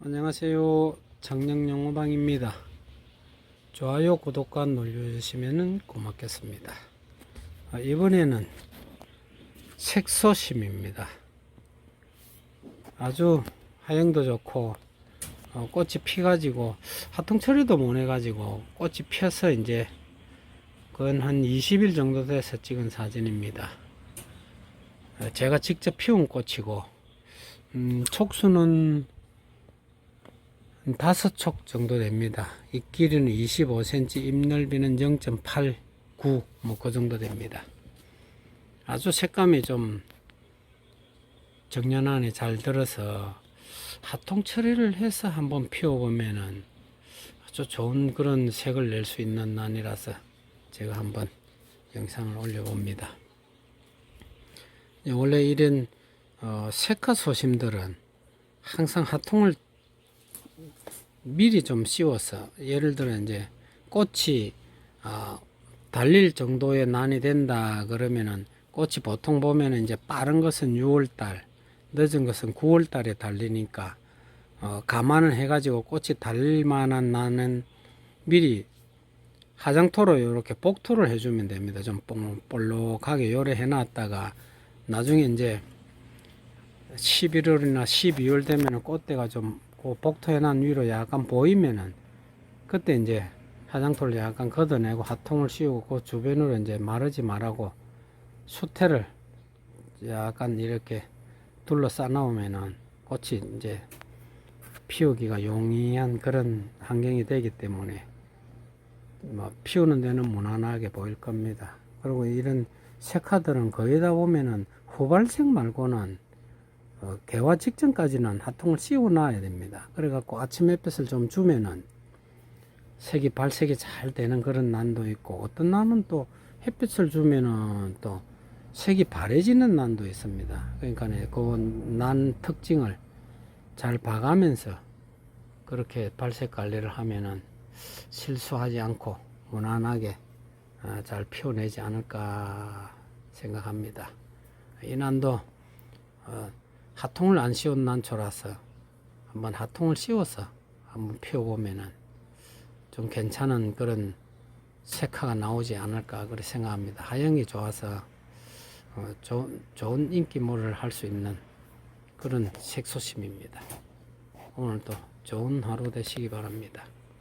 안녕하세요. 장영영호방입니다. 좋아요, 구독과 눌러주시면 고맙겠습니다. 아, 이번에는 색소심입니다. 아주 하영도 좋고 어, 꽃이 피가지고 하통 처리도 못해 가지고 꽃이 펴서 이제 그건 한 20일 정도 돼서 찍은 사진입니다. 어, 제가 직접 피운 꽃이고 음, 촉수는 한 다섯 촉 정도 됩니다. 잎 길이는 25cm, 잎 넓이는 0.89, 뭐 그 정도 됩니다. 아주 색감이 좀 정연하게 잘 들어서 하통 처리를 해서 한번 피워보면은 아주 좋은 그런 색을 낼 수 있는 난이라서 제가 한번 영상을 올려봅니다. 예, 원래 이런 어, 색화 소심들은 항상 하통을 미리 좀 씌워서 예를 들어 이제 꽃이 아, 달릴 정도의 난이 된다 그러면은 꽃이 보통 보면은 이제 빠른 것은 6월달 늦은 것은 9월달에 달리니까 어, 감안을 해가지고 꽃이 달릴 만한 나는 미리 화장토로 이렇게 복토를 해주면 됩니다. 좀 볼록하게 요래 해놨다가 나중에 이제 11월이나 12월 되면은 꽃대가 좀 그 복토 해난 위로 약간 보이면은 그때 이제 화장토를 약간 걷어내고 화통을 씌우고 그 주변으로 이제 마르지 말라고 수태를 약간 이렇게 둘러싸 놓으면은 꽃이 이제 피우기가 용이한 그런 환경이 되기 때문에 뭐 피우는 데는 무난하게 보일 겁니다. 그리고 이런 색화들은 거의 다 보면은 후발색 말고는 어, 개화 직전까지는 하통을 씌워 놔야 됩니다. 그래갖고 아침 햇볕을 좀 주면은 색이 발색이 잘 되는 그런 난도 있고 어떤 난은 또 햇빛을 주면은 또 색이 바래지는 난도 있습니다. 그러니까 그 난 특징을 잘 봐가면서 그렇게 발색 관리를 하면은 실수하지 않고 무난하게 어, 잘 피워내지 않을까 생각합니다. 이 난도 어, 하통을 안 씌운 난초라서 한번 하통을 씌워서 한번 피워보면은 좀 괜찮은 그런 색화가 나오지 않을까 그렇게 생각합니다. 하영이 좋아서 어, 좋은, 좋은 인기몰을 할 수 있는 그런 색소심입니다. 오늘도 좋은 하루 되시기 바랍니다.